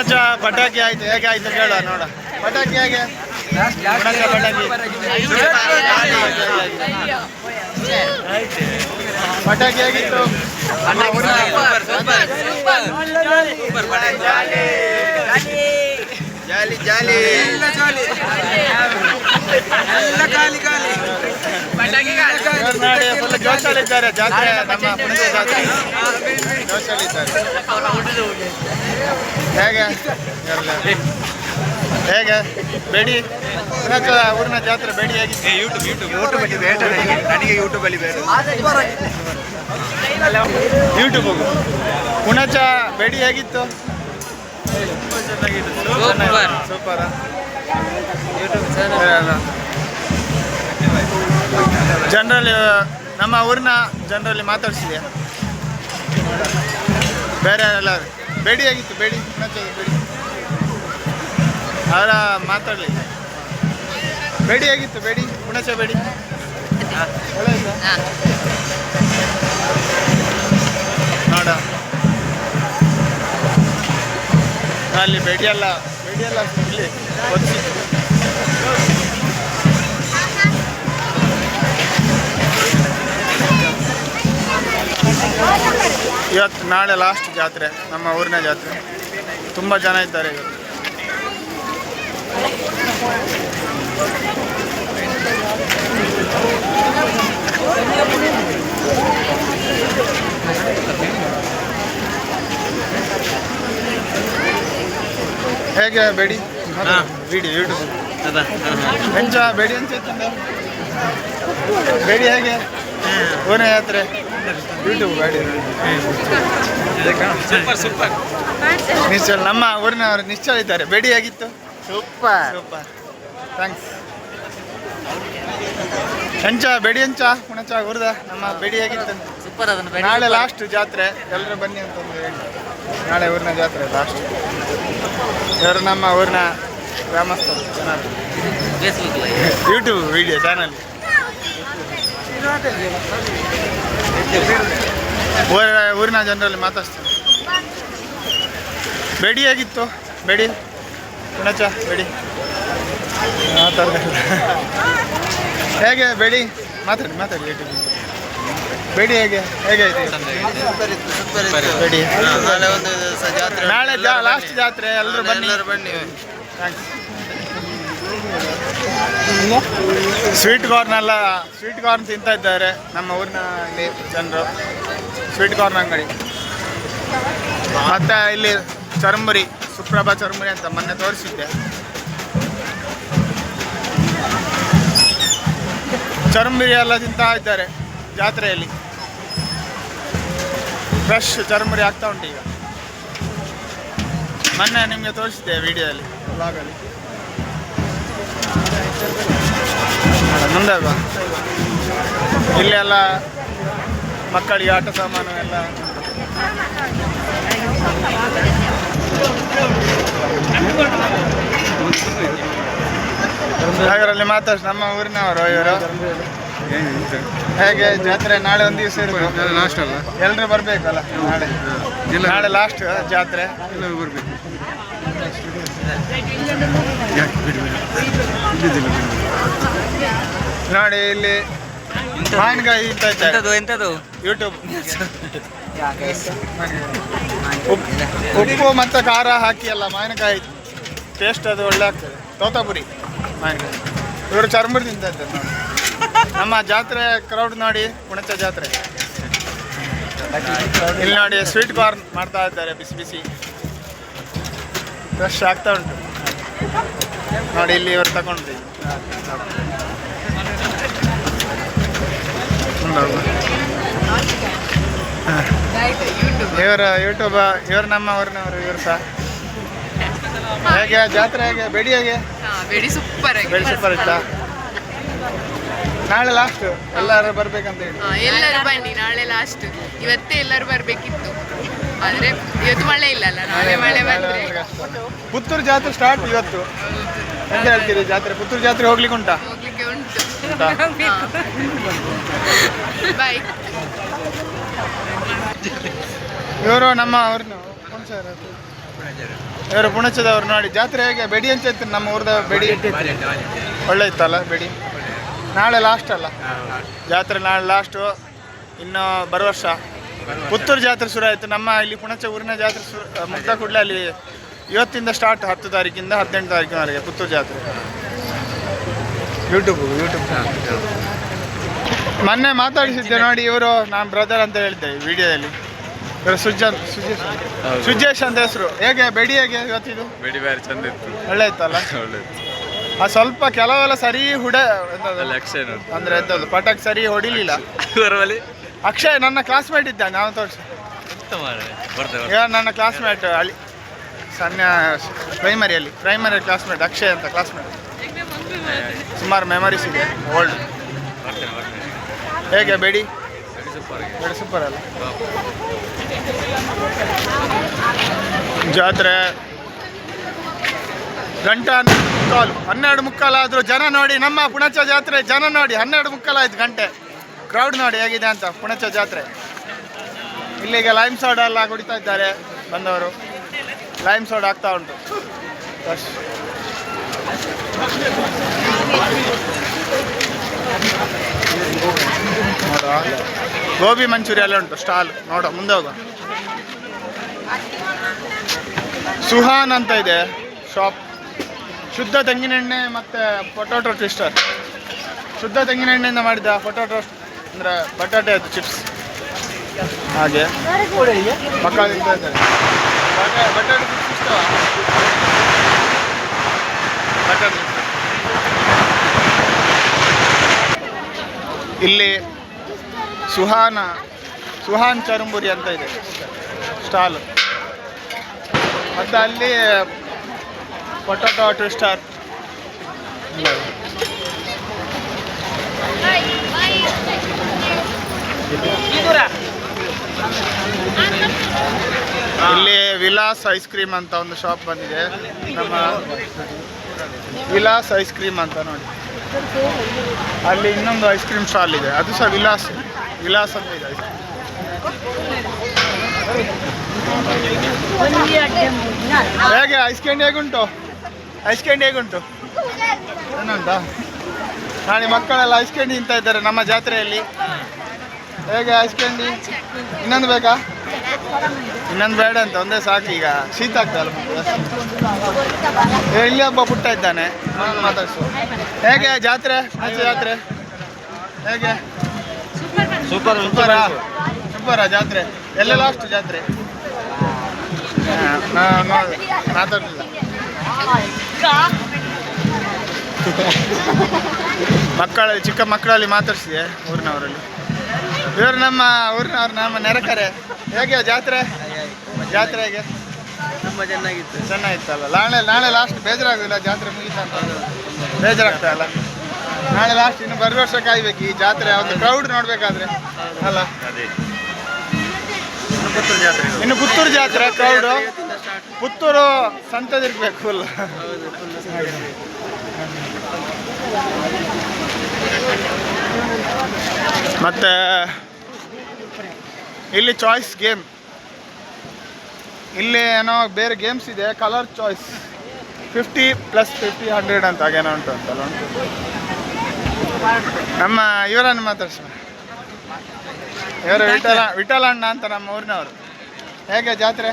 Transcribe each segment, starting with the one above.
ಪುಣಚ ಪಟಾಕಿ ಆಯ್ತು ಹೇಗೆ ಆಯ್ತು ಕೇಳ ನೋಡ. ಪಟಾಕಿ ಹೇಗೆ? ಪುಣಚ ಪಟಾಕಿ ಪಟಾಕಿ ಹೇಗಿತ್ತು ಜಾಲಿ. ಜಾಲಿ. ಇವ್ರು ನೋಡಿ ಫುಲ್ ಜೋಶಲ್ಲಿದ್ದಾರೆ ಜಾತ್ರೆ ನಮ್ಮ ಪುಣಚ ಜಾತ್ರೆ. ಜೋಶಾಲಿದ್ದಾರೆ ಹೇಗೆ? ಹೇಗೆ? ಬೇಡಿ? ಪುಣಚ ಊರಿನ ಜಾತ್ರೆ ಬೇಡಿ ಹೇಗಿತ್ತು? ಯೂಟ್ಯೂಬ್ ಯೂಟ್ಯೂಬ್ ಯೂಟ್ಯೂಬ್ ಅಲ್ಲಿ ಬೇಡ ನನಗೆ ಯೂಟ್ಯೂಬ್ ಅಲ್ಲಿ ಬೇಡ ಯೂಟ್ಯೂಬ್ ಪುಣಚ ಬೇಡಿ ಹೇಗಿತ್ತು? ಸೂಪರ್. ಜನರಲ್ಲಿ ನಮ್ಮ ಊರಿನ ಜನರಲ್ಲಿ ಮಾತಾಡಿಸಿದೆ. ಬೇರೆ ಎಲ್ಲ ಬೇಡಿ ಆಗಿತ್ತು ಬೇಡಿ. ಬೇಡಿ. ಅವರ ಮಾತಾಡಲಿ. ಬೇಡಿ ಆಗಿತ್ತು ಬೇಡಿ. ಪುಣಚ ಬೇಡಿ? ನೋಡ ಅಲ್ಲಿ ಬೇಡಿ ಅಲ್ಲ ಬೇಡಿ ಅಲ್ಲ ಇಲ್ಲಿ ಒತ್ತಿ. ಇವತ್ತು ನಾಳೆ ಲಾಸ್ಟ್ ಜಾತ್ರೆ ನಮ್ಮ ಊರಿನ ಜಾತ್ರೆ. ತುಂಬ ಜನ ಇದ್ದಾರೆ ಇವತ್ತು. ಹೇಗೆ ಬೇಡಿ? ಬೇಡಿ ಯೂಟ್ಯೂಬ್ ಹೆಂಚ ಬೇಡಿ ಅಂತ ಬೇಡಿ ಹೇಗೆ? ಊರಿನ ಜಾತ್ರೆ ಯೂಟ್ಯೂಬ್ ಸೂಪರ್ ಸೂಪರ್ ನಿಶ್ಚಲ್ ನಮ್ಮ ಊರಿನವರು ನಿಶ್ಚಲ ಇದ್ದಾರೆ. ಬೇಡಿ ಆಗಿತ್ತು ಸೂಪರ್. ಸೂಪರ್. ಥ್ಯಾಂಕ್ಸ್. ಹೆಂಚ ಬೇಡಿ ಹೆಂಚ ಹುಣಚ ಹುರಿದ ನಮ್ಮ ಬೇಡಿ ಆಗಿತ್ತು ಸೂಪರ್ ಅದನ್ನ ನಾಳೆ ಲಾಸ್ಟ್ ಜಾತ್ರೆ. ಎಲ್ಲರೂ ಬನ್ನಿ ಅಂತ ಒಂದು ಹೇಳಿ. ನಾಳೆ ಊರಿನ ಜಾತ್ರೆ ಲಾಸ್ಟ್ ಇವರು ನಮ್ಮ ಊರಿನ ಗ್ರಾಮಸ್ಥರು ಚೆನ್ನಾಗಿ ಯೂಟ್ಯೂಬ್ ವಿಡಿಯೋ ಚಾನಲ್ ಊರ ಊರಿನ ಜನರಲ್ಲಿ ಮಾತಾಡ್ತೀನಿ ಬೇಡಿ ಆಗಿತ್ತು ಬೇಡಿ? ಪುಣಚ ಬೇಡಿ? ಮಾತಾಡ್ತಾರೆ ಹೇಗೆ ಬೇಡಿ? ಮಾತಾಡಿ ಮಾತಾಡಿ. ಬೆಡಿ ಹೇಗೆ? ಹೇಗೆ ಆಯ್ತು ಬೇಡಿ. ನಾಳೆ ಜಾತ್ರೆ ಲಾಸ್ಟ್ ಜಾತ್ರೆ. ಎಲ್ಲರೂ ಬನ್ನಿ. ಎಲ್ಲರೂ ಬನ್ನಿ. ಥ್ಯಾಂಕ್ಸ್ ಸ್ವೀಟ್ ಕಾರ್ನ್ ಎಲ್ಲ ಸ್ವೀಟ್ ಕಾರ್ನ್ ತಿಂತಾ ಇದ್ದಾರೆ. ನಮ್ಮ ಊರಿನ ಜನರು. ಸ್ವೀಟ್ ಕಾರ್ನ್ ಅಂಗಡಿ. ಮತ್ತೆ ಇಲ್ಲಿ ಚರ್ಮುರಿ, ಸುಪ್ರಭಾ ಚರ್ಮುರಿ ಅಂತ ಮೊನ್ನೆ ತೋರಿಸಿದ್ದೆ. ಚರ್ಮುರಿ ಎಲ್ಲ ತಿಂತಾ ಇದ್ದಾರೆ ಜಾತ್ರೆಯಲ್ಲಿ. ಫ್ರೆಶ್ ಚರ್ಮುರಿ ಆಗ್ತಾ ಉಂಟು ಈಗ. ಮೊನ್ನೆ ನಿಮಗೆ ತೋರಿಸಿದ್ದೆ ವಿಡಿಯೋದಲ್ಲಿ ಬ್ಲಾಗಲ್ಲಿ ಮುಂದೆ ಅಲ್ವಾ ಇಲ್ಲಿ ಎಲ್ಲ ಮಕ್ಕಳಿಗೆ ಆಟ ಸಾಮಾನು ಎಲ್ಲ. ಇವರಲ್ಲಿ ಮಾತಾಡ್ಸಿ ನಮ್ಮ ಊರಿನವರು ಇವರು. ಹೇಗೆ ಜಾತ್ರೆ ನಾಳೆ ಒಂದು ದಿವಸ ಇರ್ಬೇಕು. ಲಾಸ್ಟ್ ಅಲ್ಲ? ಎಲ್ಲರೂ ಬರ್ಬೇಕಲ್ಲ ನಾಳೆ? ನಾಳೆ ಲಾಸ್ಟ್ ಜಾತ್ರೆ. ಎಲ್ಲರೂ ಬರ್ಬೇಕು. ನೋಡಿ ಇಲ್ಲಿ ಮಾವಿನಕಾಯಿ ಯೂಟ್ಯೂಬ್ ಉಪ್ಪು ಮತ್ತು ಖಾರ ಹಾಕಿ ಅಲ್ಲ ಮಾವಿನಕಾಯಿ. ಟೇಸ್ಟ್ ಅದು ಒಳ್ಳೆ ಆಗ್ತದೆ. ತೋತಾಪುರಿ. ಮಾವಿನಕಾಯಿ. ಇವರು ಚರ್ಮುರಿ ತಿಂತ ನಮ್ಮ ಜಾತ್ರೆ ಕ್ರೌಡ್ ನೋಡಿ ಕುಣಚ ಜಾತ್ರೆ. ಇಲ್ಲಿ ನೋಡಿ ಸ್ವೀಟ್ ಕಾರ್ನ್ ಮಾಡ್ತಾ ಇದ್ದಾರೆ ಬಿಸಿ ಬಿಸಿ. ಫ್ರೆಶ್ ಆಗ್ತಾ ಉಂಟು. ನೋಡಿ ಇಲ್ಲಿ ಇವರು ತಗೊಂಡ್ರಿ. ಇವರ ಯೂಟ್ಯೂಬ ಇವರು ನಮ್ಮ ಅವ್ರನ್ನವರು ಇವರು ಸಹ. ಹೇಗೆ ಜಾತ್ರೆ ಹೇಗೆ ಬೆಡಿ ಹೇಗೆ? ಬೆಡಿ ಸೂಪರ್ ಬೆಡಿ ಸೂಪರ್ ಇತ್ತ? ನಾಳೆ ಲಾಸ್ಟ್ ಎಲ್ಲರೂ ಬರ್ಬೇಕಂತ ಹೇಳಿ. ಎಲ್ಲರೂ ಬನ್ನಿ ನಾಳೆ ಲಾಸ್ಟ್ ಇವತ್ತೇ ಎಲ್ಲರೂ ಬರ್ಬೇಕಿತ್ತು. ಆದ್ರೆ ಇವತ್ತು ಮಳೆ ಇಲ್ಲಲ್ಲ ನಾಳೆ ಮಳೆ ಬಂದ್ರೆ. ಪುತ್ತೂರು ಜಾತ್ರೆ ಸ್ಟಾರ್ಟ್ ಇವತ್ತು. ಎಂತ ಹೇಳ್ತೀರಿ ಜಾತ್ರೆ? ಪುತ್ತೂರು ಜಾತ್ರೆ ಹೋಗ್ಲಿಕ್ಕೆ ಉಂಟಾ? ಹೋಗ್ಲಿಕ್ಕೆ ಉಂಟು. ಬಾಯ್ ಇವರು ನಮ್ಮ ಅವ್ರನ್ನು ಇವರು ಪುಣಚದವ್ರು ನೋಡಿ. ಜಾತ್ರೆ ಹೇಗೆ? ಬೆಡಿ ಅಂತ ಇತ್ತು ನಮ್ಮ ಊರದ ಬೆಡಿ. ಒಳ್ಳೆ ಇತ್ತಲ್ಲ ಬೆಡಿ? ನಾಳೆ ಲಾಸ್ಟ್ ಅಲ್ಲ? ಜಾತ್ರೆ ನಾಳೆ ಲಾಸ್ಟು ಇನ್ನು ಬರೋ ವರ್ಷ? ಪುತ್ತೂರು ಜಾತ್ರೆ ಶುರು ಆಯಿತು. ನಮ್ಮ ಇಲ್ಲಿ ಪುಣಚ ಊರಿನ ಜಾತ್ರೆ ಶುರು ಮುಗ್ದ ಕೂಡಲೇ ಅಲ್ಲಿ ಇವತ್ತಿಂದ ಸ್ಟಾರ್ಟ್ ಹತ್ತು ತಾರೀಕಿಂದ ಹದಿನೆಂಟು ತಾರೀಕಿನವರೆಗೆ ಪುತ್ತೂರು ಜಾತ್ರೆ. ಯೂಟ್ಯೂಬ್ ಯೂಟ್ಯೂಬ್ ಮೊನ್ನೆ ಮಾತಾಡಿಸಿದ್ದೆ ನೋಡಿ ಇವರು ನಾನು ಬ್ರದರ್ ಅಂತ ಹೇಳಿದ್ದೆ ಈ ವಿಡಿಯೋದಲ್ಲಿ. ಸುಜನ್ ಸುಜೇಶ್ ಸುಜೇಶ್ ಅಂತ ಹೆಸರು. ಹೇಗೆ ಬೆಡಿ ಹೇಗೆ ಇವತ್ತಿದು? ಬೆಡಿ ಬೇರೆ ಚಂದ ಇತ್ತು. ಒಳ್ಳೆ ಇತ್ತಲ್ಲ ಒಳ್ಳೇದು ಆ ಸ್ವಲ್ಪ ಕೆಲವೆಲ್ಲ ಸರಿ ಹುಡ ಅಂದ್ರೆ ಎಂತದ್ದು ಪಟಾಕ್ ಸರಿ ಹೊಡಿಲಿಲ್ಲ. ಅಕ್ಷಯ್ ನನ್ನ ಕ್ಲಾಸ್ಮೇಟ್ ಇದ್ದಾನೆ ನಾನು ತೋರಿಸಿ. ಈಗ ನನ್ನ ಕ್ಲಾಸ್ಮೇಟ್ ಅಲ್ಲಿ. ಸಣ್ಣ ಪ್ರೈಮರಿಯಲ್ಲಿ ಪ್ರೈಮರಿ ಕ್ಲಾಸ್ಮೇಟ್ ಅಕ್ಷಯ್ ಅಂತ ಕ್ಲಾಸ್ಮೇಟ್ ಸುಮಾರು ಮೆಮರೀಸ್ ಇದೆ ಓಲ್ಡ್ ಹೇಗೆ ಬೇಡಿ? ಸೂಪರ್ ಬೆಡಿ ಸೂಪರ್ ಅಲ್ಲ. ಜಾತ್ರೆ. ಗಂಟೆ ಹನ್ನೆರಡು ಮುಕ್ಕಾಲು. ಹನ್ನೆರಡು ಮುಕ್ಕಾಲಾದರೂ ಜನ ನೋಡಿ ನಮ್ಮ ಪುಣಚ ಜಾತ್ರೆ ಜನ ನೋಡಿ ಹನ್ನೆರಡು ಮುಕ್ಕಾಲಾಯ್ತು ಗಂಟೆ. ಕ್ರೌಡ್ ನೋಡಿ ಹೇಗಿದೆ ಅಂತ ಪುಣಚ ಜಾತ್ರೆ. ಇಲ್ಲಿಗೆ ಲೈಮ್ ಸೋಡಾ ಎಲ್ಲ ಕುಡಿತಾ ಇದ್ದಾರೆ ಬಂದವರು. ಲೈಮ್ ಸೋಡಾ ಆಗ್ತಾ ಉಂಟು. ಗೋಬಿ ಮಂಚೂರಿ ಎಲ್ಲ ಉಂಟು ಸ್ಟಾಲ್ ನೋಡೋ ಮುಂದೆ ಹೋಗ ಸುಹಾನ್ ಅಂತ ಇದೆ ಶಾಪ್ ಶುದ್ಧ ತೆಂಗಿನೆಣ್ಣೆ ಮತ್ತು ಪೊಟೋಟೋ ಟ್ವಿಸ್ಟರ್ ಶುದ್ಧ ತೆಂಗಿನೆಣ್ಣೆಯಿಂದ ಮಾಡಿದ ಪೊಟ್ಯಾಟೊ ಅಂದರೆ ಬಟಾಟೆ ಅದು ಚಿಪ್ಸ್ ಹಾಗೆ. ಮಕ್ಕಳು ಬಟಾಟೆ ಇಲ್ಲಿ ಸುಹಾನ, ಸುಹಾನ್ ಚರಂಬುರಿ ಅಂತ ಇದೆ. ಸ್ಟಾಲ್. ಮತ್ತು ಅಲ್ಲಿ ಪೊಟೊಟೊ ಟ್ವಿಸ್ಟರ್ ಇಲ್ಲಿ ವಿಲಾಸ್ ಐಸ್ ಕ್ರೀಮ್ ಅಂತ ಒಂದು ಶಾಪ್ ಬಂದಿದೆ. ನಮ್ಮ ವಿಲಾಸ್ ಐಸ್ ಕ್ರೀಮ್ ಅಂತ ನೋಡಿ. ಅಲ್ಲಿ ಇನ್ನೊಂದು ಐಸ್ ಕ್ರೀಮ್ ಸ್ಟಾಲ್ ಇದೆ. ಅದು ಸಹ ವಿಲಾಸ್ ವಿಲಾಸ್ ಅಂತ ಇದೆ ಐಸ್ ಹೇಗೆ, ಐಸ್ ಕ್ಯಾಂಡಿ ಹೇಗುಂಟು? ಐಸ್ ಕ್ಯಾಂಡಿ ಹೇಗುಂಟು? ಏನಂತ? ನಾಳೆ ಮಕ್ಕಳೆಲ್ಲ ಐಸ್ ಕ್ಯಾಂಡಿ ತಿಂತಾ ಇದ್ದಾರೆ ನಮ್ಮ ಜಾತ್ರೆಯಲ್ಲಿ. ಹೇಗೆ ಐಸ್ ಕ್ಯಾಂಡಿ ಇನ್ನೊಂದು ಬೇಕಾ? ಇನ್ನೊಂದು ಬೇಡ ಅಂತ ಒಂದೇ ಸಾಕು ಈಗ. ಶೀತ ಆಗ್ತದಲ್ಲ ಮತ್ತೆ. ಏ, ಇಲ್ಲಿ ಒಬ್ಬ ಪುಟ್ಟ ಇದ್ದಾನೆ. ಮಾತಾಡಿಸು. ಹೇಗೆ ಜಾತ್ರೆ? ಆಚೆ ಜಾತ್ರೆ? ಹೇಗೆ? ಸೂಪರ್ ಸೂಪರ ಸೂಪರಾ? ಜಾತ್ರೆ? ಎಲ್ಲ ಲಾಸ್ಟ್ ಜಾತ್ರೆ? ಮಾತಾಡಲಿಲ್ಲ ನಾ- ನೋ- ಮಾತಾಡ್ಲಿಲ್ಲ. ಮಕ್ಕಳ ಚಿಕ್ಕ ಮಕ್ಕಳಲ್ಲಿ ಮಾತಾಡ್ಸಿದೆ ಊರಿನವರಲ್ಲಿ? ಇವರು ನಮ್ಮ ಊರಿನವ್ರು ನಮ್ಮ ನೆರಕರೆ. ಹೇಗೆ ಜಾತ್ರೆ? ಜಾತ್ರೆ ಹೇಗೆ ತುಂಬ ಚೆನ್ನಾಗಿತ್ತು. ಚೆನ್ನಾಗಿತ್ತಲ್ಲ. ನಾಳೆ ನಾಳೆ ಲಾಸ್ಟ್ ಬೇಜಾರಾಗೋದಿಲ್ಲ? ಜಾತ್ರೆ ಮುಗಿತಾ ಅಂತ ಬೇಜಾರಾಗ್ತಾ ಅಲ್ಲ ನಾಳೆ ಲಾಸ್ಟ್ ಇನ್ನು ಬರೋ ವರ್ಷ ಕಾಯ್ಬೇಕು ಈ ಜಾತ್ರೆ. ಒಂದು ಕ್ರೌಡ್ ನೋಡ್ಬೇಕಾದ್ರೆ. ಅಲ್ಲ? ಅದೇ. ಪುತ್ತೂರು ಜಾತ್ರೆ. ಇನ್ನು ಪುತ್ತೂರು ಜಾತ್ರೆ ಕ್ರೌಡು ಪುತ್ತೂರು ಸಂತದಿರ್ಬೇಕು ಫುಲ್ ಮತ್ತೆ ಇಲ್ಲಿ ಚಾಯ್ಸ್ ಗೇಮ್ ಇಲ್ಲಿ ಏನೋ ಬೇರೆ ಗೇಮ್ಸ್ ಇದೆ colour choice fifty plus fifty hundred ಅಂತ ಹಾಗೇನೋ ಉಂಟು ಅಂತಲ್ಲ ಉಂಟು. ನಮ್ಮ ಇವರನ್ನು ಮಾತಾಡ್ಸೋಣ. ಇವರು ವಿಠಲ. ವಿಠಲ ಅಣ್ಣ ಅಂತ ನಮ್ಮ ಊರಿನವರು. ಹೇಗೆ ಜಾತ್ರೆ?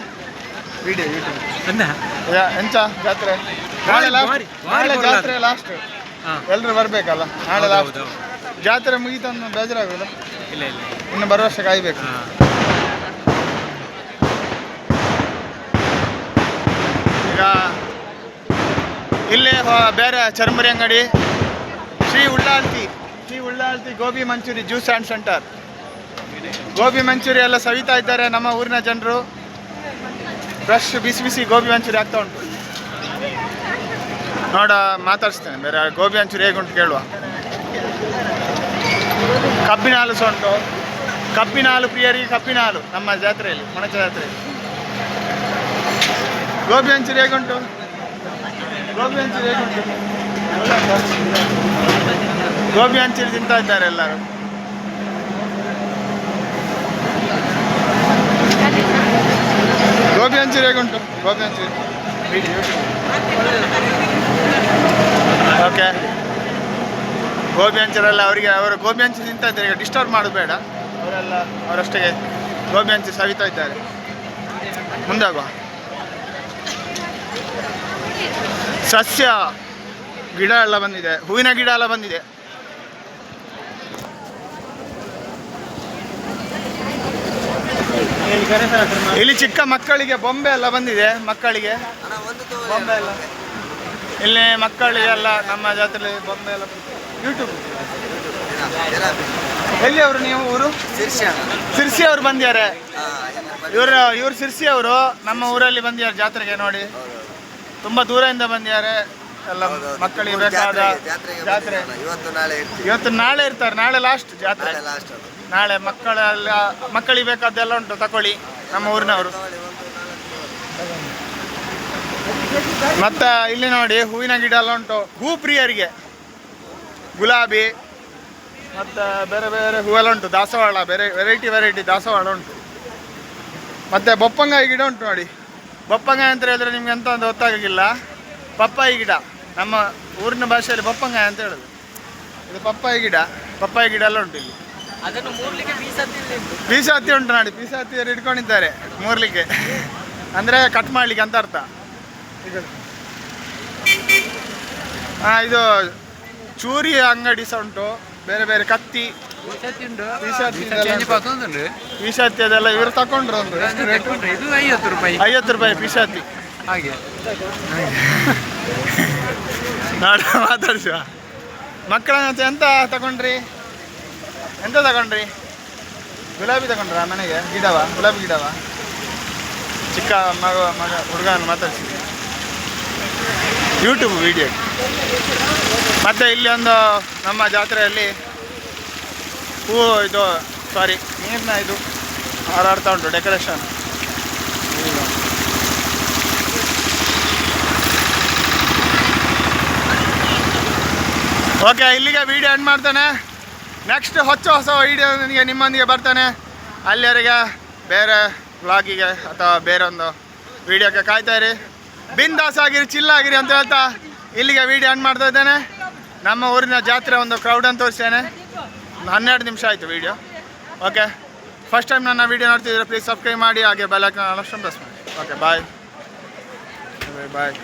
ವಿಡಿಯೋ ವಿಡಿಯೋ ಎಂಚ ಜಾತ್ರೆ? ನಾಳೆ ಲಾಸ್ಟ್. ಜಾತ್ರೆ ಲಾಸ್ಟ್ ಎಲ್ಲರೂ ಬರಬೇಕಲ್ಲ? ನಾಳೆ ಲಾಸ್ಟ್ ಜಾತ್ರೆ ಮುಗಿತಂದು ಬೇಜಾರಾಗೋಲ್ಲ ಇಲ್ಲ ಇಲ್ಲ ಇನ್ನು ಬರೋ ವರ್ಷ ಕಾಯ್ಬೇಕು ಈಗ ಇಲ್ಲಿ ಬೇರೆ ಚರ್ಮರಿ ಅಂಗಡಿ. Shri Ullalthi Shri Ullalthi gobi manchuri juice and centre. Gobi manchuri ಎಲ್ಲ ಸವಿತಾ ಇದ್ದಾರೆ ನಮ್ಮ ಊರಿನ ಜನರು. ಫ್ರೆಶ್ ಬಿಸಿ ಬಿಸಿ ಗೋಬಿ ಮಂಚೂರಿ ಆಗ್ತಾ ಉಂಟು. ನೋಡ, ಮಾತಾಡಿಸ್ತೇನೆ, ಬೇರೆ ಗೋಬಿ ಮಂಚೂರಿ ಹೇಗುಂಟು ಕೇಳುವ. ಕಬ್ಬಿನ ಹಾಲು ಸಹ ಉಂಟು. ಕಬ್ಬಿನ ಹಾಲು ಪ್ರಿಯರಿಗೆ ಕಬ್ಬಿನ ಹಾಲು, ನಮ್ಮ ಜಾತ್ರೆಯಲ್ಲಿ, ಮೊಣಚ ಜಾತ್ರೆಯಲ್ಲಿ. ಗೋಬಿ ಮಂಚೂರಿ ಹೇಗುಂಟು ಗೋಬಿ ಹಂಚಿರಿ ತಿಂತಾ ಇದ್ದಾರೆ ಎಲ್ಲರೂ. ಗೋಬಿ ಹಂಚೂರಿ ಹೇಗುಂಟು ಗೋಬಿ ಹಂಚಿರಿ ಓಕೆ ಗೋಬಿ ಹಂಚರೆಲ್ಲ, ಅವರಿಗೆ ಅವರು ಗೋಬಿ ಹಂಚಿ ತಿಂತಾ ಇದ್ದಾರೆ, ಈಗ ಡಿಸ್ಟರ್ಬ್ ಮಾಡಬೇಡ ಬೇಡ. ಅವರೆಲ್ಲ ಅವರಷ್ಟೇ ಗೋಬಿ ಹಂಚಿ ಸವಿತಾ ಇದ್ದಾರೆ. ಮುಂದಾಗುವ. ಸಸ್ಯ ಗಿಡ ಎಲ್ಲ ಬಂದಿದೆ, ಹೂವಿನ ಗಿಡ ಎಲ್ಲ ಬಂದಿದೆ. ಇಲ್ಲಿ ಚಿಕ್ಕ ಮಕ್ಕಳಿಗೆ ಬೊಂಬೆ ಎಲ್ಲ ಬಂದಿದೆ, ಮಕ್ಕಳಿಗೆ. ಬೊಂಬೆ ಎಲ್ಲ ಇಲ್ಲಿ ಮಕ್ಕಳಿಗೆಲ್ಲ ನಮ್ಮ ಜಾತ್ರೆ ಬೊಂಬೆ ಎಲ್ಲ ಯೂಟ್ಯೂಬ್ ಎಲ್ಲಿ ಅವರು ನೀವು ಊರು? ಸಿರ್ಸಿ ಅವರು ಬಂದಿದ್ದಾರೆ. ಇವರು, ಇವ್ರು ಸಿರ್ಸಿ ಅವರು, ನಮ್ಮ ಊರಲ್ಲಿ ಬಂದಿದ್ದಾರೆ ಜಾತ್ರೆಗೆ ನೋಡಿ. ತುಂಬಾ ದೂರದಿಂದ ಬಂದಿದ್ದಾರೆ. ಎಲ್ಲ ಮಕ್ಕಳಿಗೆ ಬೇಕಾದ ಜಾತ್ರೆ. ಇವತ್ತು ನಾಳೆ ಇವತ್ತು ನಾಳೆ ಇರ್ತಾರೆ ನಾಳೆ ಲಾಸ್ಟ್ ಜಾತ್ರೆ. ನಾಳೆ ಲಾಸ್ಟ್ ನಾಳೆ ಮಕ್ಕಳೆಲ್ಲ ಮಕ್ಕಳಿಗೆ ಬೇಕಾದ್ದೆಲ್ಲ ಉಂಟು ತಕೊಳ್ಳಿ ನಮ್ಮ ಊರಿನವರು. ಮತ್ತೆ ಇಲ್ಲಿ ನೋಡಿ ಹೂವಿನ ಗಿಡ ಎಲ್ಲ ಉಂಟು ಹೂ ಪ್ರಿಯರಿಗೆ. ಗುಲಾಬಿ ಮತ್ತೆ ಬೇರೆ ಬೇರೆ ಹೂವೆಲ್ಲ ಉಂಟು ದಾಸವಾಳ ಬೇರೆ ವೆರೈಟಿ ವೆರೈಟಿ ದಾಸವಾಳ ಉಂಟು. ಮತ್ತೆ ಬೊಪ್ಪಂಗಾಯಿ ಗಿಡ ಉಂಟು ನೋಡಿ. ಬೊಪ್ಪಂಗಾಯಿ ಅಂತ ಹೇಳಿದ್ರೆ ನಿಮ್ಗೆ ಎಂತ ಒಂದು ಗೊತ್ತಾಗಿಲ್ಲ ಪಪ್ಪಾಯಿ ಗಿಡ. ನಮ್ಮ ಊರಿನ ಭಾಷೆಯಲ್ಲಿ ಬೊಪ್ಪಂಗ ಅಂತ ಹೇಳೋದು. ಇದು ಪಪ್ಪಾಯಿ ಗಿಡ. ಪಪ್ಪಾಯಿ ಗಿಡ ಎಲ್ಲ ಉಂಟು ಇಲ್ಲಿ. ಅದನ್ನು ಮೂರ್ಲಿಕ್ಕೆ ಬೀಸತ್ತಿಲ್ಲ ಪೀಸ ಹತ್ತಿ ಉಂಟು ನೋಡಿ. ಪೀಸ ಹತ್ತಿಯವರು ಇಟ್ಕೊಂಡಿದ್ದಾರೆ ಮೂರ್ಲಿಕ್ಕೆ. ಅಂದರೆ ಕಟ್ ಮಾಡಲಿಕ್ಕೆ ಅಂತ ಅರ್ಥ. ಹಾಂ ಇದು ಚೂರಿ ಅಂಗಡಿ ಸಹ ಉಂಟು. ಬೇರೆ ಬೇರೆ ಕತ್ತಿ. ಹತ್ತಿ ಅದೆಲ್ಲ ಇವರು ತಕೊಂಡ್ರು ಒಂದು ಇದು ಐವತ್ತು ರೂಪಾಯಿ. ಐವತ್ತು ರೂಪಾಯಿ ಹತ್ತಿ ಹಾಗೆ. ನಾಡ ಮಾತಾಡಿಸುವ ಮಕ್ಕಳ ಜೊತೆ ಎಂತ ತಗೊಂಡ್ರಿ ಎಂತ ತಗೊಂಡ್ರಿ ಗುಲಾಬಿ ತಗೊಂಡ್ರ ಮನೆಗೆ? ಗಿಡವ? ಗುಲಾಬಿ ಗಿಡವ? ಚಿಕ್ಕ ಮಗ ಮಗ ಹುಡುಗನ ಮಾತಾಡ್ಸಿದ್ವಿ ಯೂಟ್ಯೂಬ್ ವಿಡಿಯೋ ಮತ್ತು ಇಲ್ಲಿ ಒಂದು ನಮ್ಮ ಜಾತ್ರೆಯಲ್ಲಿ ಹೂವು ಇದು ಸಾರಿ ನೀರಿನ ಇದು ಹಾರಾಡ್ತಾ ಉಂಟು ಡೆಕೋರೇಷನ್ ಓಕೆ ಇಲ್ಲಿಗೆ ವಿಡಿಯೋ ಎಂಡ್ ಮಾಡ್ತಾನೆ. ನೆಕ್ಸ್ಟ್ ಹೊಸ ಹೊಸ ವಿಡಿಯೋನಿಗೆ ನಿಮ್ಮೊಂದಿಗೆ ಬರ್ತಾನೆ. ಅಲ್ಲಿವರೆಗೆ ಬೇರೆ ವ್ಲಾಗಿಗೆ ಅಥವಾ ಬೇರೊಂದು ವಿಡಿಯೋಕ್ಕೆ ಕಾಯ್ತಾ ಇರಿ. ಬಿಂದಾಸ್ ಆಗಿರಿ ಚಿಲ್ ಆಗಿರಿ ಅಂತ ಹೇಳ್ತಾ ಇಲ್ಲಿಗೆ ವಿಡಿಯೋ ಎಂಡ್ ಮಾಡ್ತಾ ಇದ್ದೇನೆ. ನಮ್ಮ ಊರಿನ ಜಾತ್ರೆ ಒಂದು ಕ್ರೌಡನ್ನು ತೋರಿಸ್ತೇನೆ. ಹನ್ನೆರಡು ನಿಮಿಷ ಆಯಿತು ವಿಡಿಯೋ ಓಕೆ ಫಸ್ಟ್ ಟೈಮ್ ನನ್ನ ವಿಡಿಯೋ ನೋಡ್ತಿದ್ರೆ ಪ್ಲೀಸ್ ಸಬ್ಸ್ಕ್ರೈಬ್ ಮಾಡಿ, ಹಾಗೆ ಬೆಲ್ಲೈಕನ್ ಅಷ್ಟೊಂದು ಪ್ರೆಸ್ ಮಾಡಿ. ಓಕೆ ಬಾಯ್ ಬಾಯ್